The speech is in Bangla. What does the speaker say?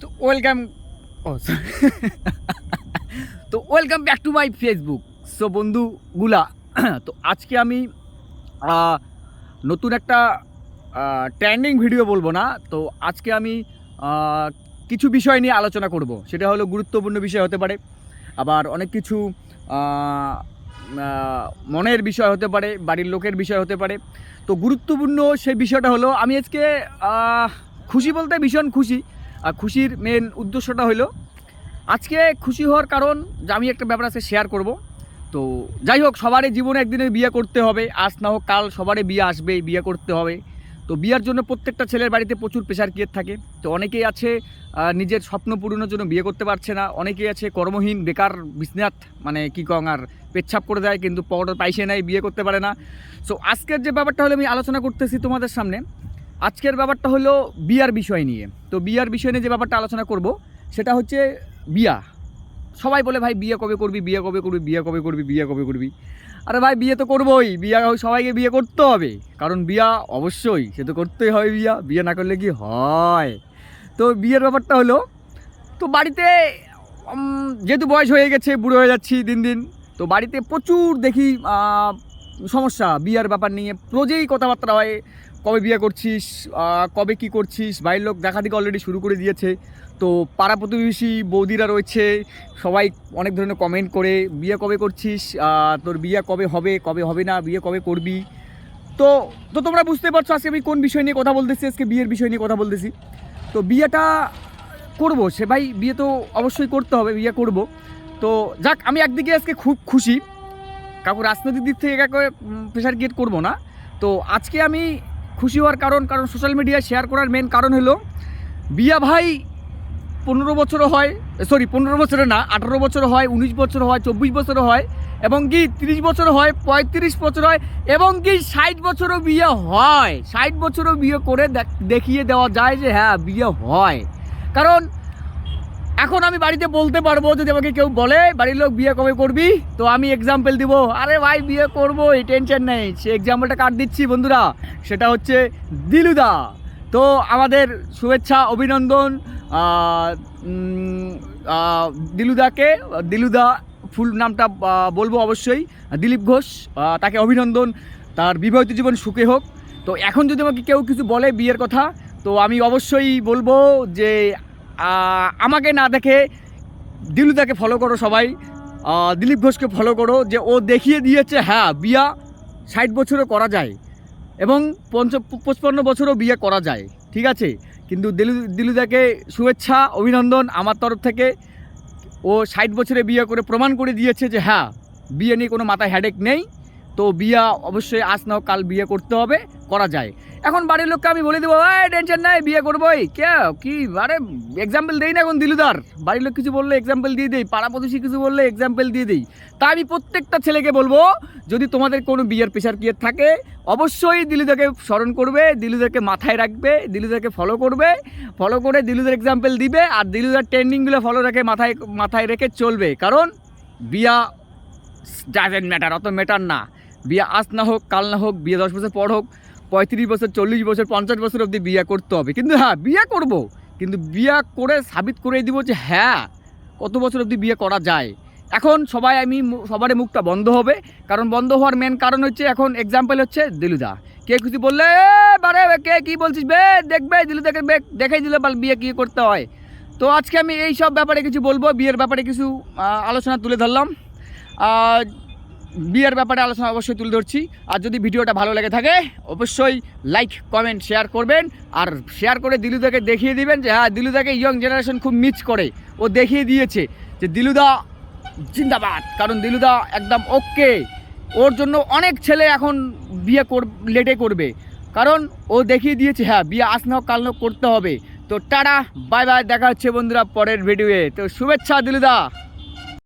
তো ওয়েলকাম, ও তো welcome back to my Facebook. So বন্ধুগুলা তো আজকে আমি নতুন একটা ট্রেন্ডিং ভিডিও বলব না, তো আজকে আমি কিছু বিষয় নিয়ে আলোচনা করব। সেটা হলো গুরুত্বপূর্ণ বিষয় হতে পারে, আবার অনেক কিছু মনের বিষয় হতে পারে, বাড়ির লোকের বিষয় হতে পারে। তো গুরুত্বপূর্ণ সেই বিষয়টা হলো, আমি আজকে খুশি বলতে ভীষণ খুশি আর খুশির মেন উদ্দেশ্যটা হলো আজকে খুশি হওয়ার কারণ যে আমি একটা ব্যাপার আছে শেয়ার করব। তো যাই হোক, সবারই জীবনে একদিনে বিয়ে করতে হবে, আজ না হোক কাল সবারই বিয়ে আসবে, বিয়ে করতে হবে। তো বিয়ার জন্য প্রত্যেকটা ছেলের বাড়িতে প্রচুর প্রেশার ক্রিয়েট থাকে। তো অনেকেই আছে নিজের স্বপ্ন পূরণের জন্য বিয়ে করতে পারছে না। অনেকেই আছে কর্মহীন, বেকার বিজনেস মানে কী কং, আর পেচ্ছাপ করে দেয়, কিন্তু পকেটের পাইসে নেয় বিয়ে করতে পারে না। সো আজকের যে ব্যাপারটা হলো, আমি আলোচনা করতেছি তোমাদের সামনে। আজকের ব্যাপারটা হলো বিয়ার বিষয় নিয়ে। তো বিয়ার বিষয় নিয়ে যে ব্যাপারটা আলোচনা করব, সেটা হচ্ছে বিয়া। সবাই বলে, ভাই, বিয়ে কবে করবি? বিয়ে কবে করবি? বিয়ে কবে করবি? বিয়ে কবে করবি? আরে ভাই, বিয়ে তো করবোই। বিয়া, সবাইকে বিয়ে করতে হবে। কারণ বিয়া অবশ্যই, সে তো করতেই হবে বিয়া। বিয়ে না করলে কি হয়? তো বিয়ের ব্যাপারটা হলো, তো বাড়িতে যেহেতু বয়স হয়ে গেছে, বুড়ো হয়ে যাচ্ছি দিন দিন, তো বাড়িতে প্রচুর দেখি সমস্যা। বিয়ার ব্যাপার নিয়ে রোজেই কথাবার্তা হয়। কবে বিয়ে করছিস কবে কি করছিস? বাড়ির লোক দেখা দিকে অলরেডি শুরু করে দিয়েছে। তো পাড়া প্রতিবেশী বৌদিরা রয়েছে, সবাই অনেক ধরনের কমেন্ট করে, বিয়ে কবে করছিস? তোর বিয়ে কবে হবে কবে হবে না, বিয়ে কবে করবি? তো তো তোমরা বুঝতে পারছ আজকে আমি কোন বিষয় নিয়ে কথা বলতেছি, আজকে বিয়ের বিষয় নিয়ে কথা বলতেছি। তো বিয়েটা করব, সে ভাই বিয়ে তো অবশ্যই করতে হবে, বিয়ে করব। তো যাক, আমি একদিকে আজকে খুব খুশি। কাকু রাজনৈতিক দিক থেকে কাউকে প্রেশার ক্রিয়েট করব না। তো আজকে আমি খুশি হওয়ার কারণ কারণ সোশ্যাল মিডিয়ায় শেয়ার করার মেন কারণ হলো, বিয়া ভাই পনেরো বছরও হয় সরি পনেরো বছরে না, আঠারো বছর হয়, উনিশ বছর হয়, চব্বিশ বছর হয়, এবং কি তিরিশ বছর হয়, পঁয়ত্রিশ বছর হয়, এবং কি ষাট বছরও বিয়ে হয়। ষাট বছরও বিয়ে করে দেখিয়ে দেওয়া যায় যে হ্যাঁ বিয়ে হয়। কারণ এখন আমি বাড়িতে বলতে পারব, যদি আমাকে কেউ বলে, বাড়ির লোক বিয়ে কবে করবি? তো আমি এক্সাম্পল দিব। আরে ভাই, বিয়ে করব এই টেনশন নেই। সে এক্সাম্পলটা কাট দিচ্ছি বন্ধুরা? সেটা হচ্ছে দিলুদা। তো আমাদের শুভেচ্ছা, অভিনন্দন। দিলুদাকে, দিলুদা ফুল নামটা বলব অবশ্যই। দিলীপ ঘোষ তাকে অভিনন্দন। তার বিবাহিত জীবন সুখে হোক। তো এখন যদি আমাকে কেউ কিছু বলে বিয়ের কথা, তো আমি অবশ্যই বলব যে আমাকে না দেখে দিলুদাকে ফলো করো সবাই। দিলীপ ঘোষকে ফলো করো যে ও দেখিয়ে দিয়েছে হ্যাঁ বিয়া ষাট বছরও করা যায় এবং পঞ্চ পঁচপান্ন বছরও বিয়ে করা যায়, ঠিক আছে? কিন্তু দিলু দিলুদাকে শুভেচ্ছা, অভিনন্দন আমার তরফ থেকে। ও ষাট বছরে বিয়ে করে প্রমাণ করে দিয়েছে যে হ্যাঁ বিয়ে নিয়ে কোনো মাথায় হ্যাডেক নেই। তো বিয়া অবশ্যই আজ নাও, কাল বিয়ে করতে হবে, করা যায়। এখন বাড়ির লোককে আমি বলে দেবো, এই, টেনশন নাই, বিয়ে করবোই। কে, কি, আরে এক্সাম্পল দেই না এখন দিলুদার। বাড়ির লোক কিছু বললে এক্সাম্পল দিয়ে দেই, পাড়া কিছু বললে এক্সাম্পল দিয়ে দিই। তা আমি প্রত্যেকটা ছেলেকে বলব, যদি তোমাদের কোনো বিয়ের প্রেশার কিয়ের থাকে, অবশ্যই দিলুদাকে স্মরণ করবে, দিলুদাকে মাথায় রাখবে, দিলুদাকে ফলো করবে ফলো করে দিলুদার এক্সাম্পল দিবে, আর দিলুদার ট্রেন্ডিংগুলো ফলো রেখে মাথায় মাথায় রেখে চলবে। কারণ, বিয়া ডাজেন্ট ম্যাটার অত ম্যাটার না। বিয়ে আজ না হোক কাল না হোক বিয়ে দশ বছর পর হোক পঁয়ত্রিশ বছর চল্লিশ বছর পঞ্চাশ বছর অবধি বিয়ে করতে হবে। কিন্তু হ্যাঁ বিয়ে করব। কিন্তু বিয়ে করে সাবিত করে দিব যে হ্যাঁ কত বছর অবধি বিয়ে করা যায়। এখন সবাই আমি সবারই মুখটা বন্ধ হবে। কারণ বন্ধ হওয়ার মেন কারণ হচ্ছে এখন এক্সাম্পল হচ্ছে দিলুদা। কে কিছু বললে "এ, বারে কে কি বলছিস বে? দেখবে দিলুদাকে বে দেখাই দিলে বিয়ে কী করতে হয়। তো আজকে আমি এই সব ব্যাপারে কিছু বলব। বিয়ের ব্যাপারে কিছু আলোচনা তুলে ধরলাম। বিয়ের ব্যাপারে আলোচনা অবশ্যই তুলে ধরছি। আর যদি ভিডিওটা ভালো লেগে থাকে, অবশ্যই লাইক কমেন্ট শেয়ার করবেন। আর শেয়ার করে দিলুদাকে দেখিয়ে দিবেন যে হ্যাঁ দিলুদাকে ইয়ং জেনারেশন খুব মিস করে। ও দেখিয়ে দিয়েছে যে, দিলুদা জিন্দাবাদ। কারণ দিলুদা একদম ওকে ওর জন্য অনেক ছেলে এখন বিয়ে কর লেটে করবে। কারণ ও দেখিয়ে দিয়েছে হ্যাঁ বিয়ে আজ হোক কাল করতে হবে। তো টাটা বাই বাই দেখা হচ্ছে বন্ধুরা পরের ভিডিওয়ে তো শুভেচ্ছা, দিলুদা।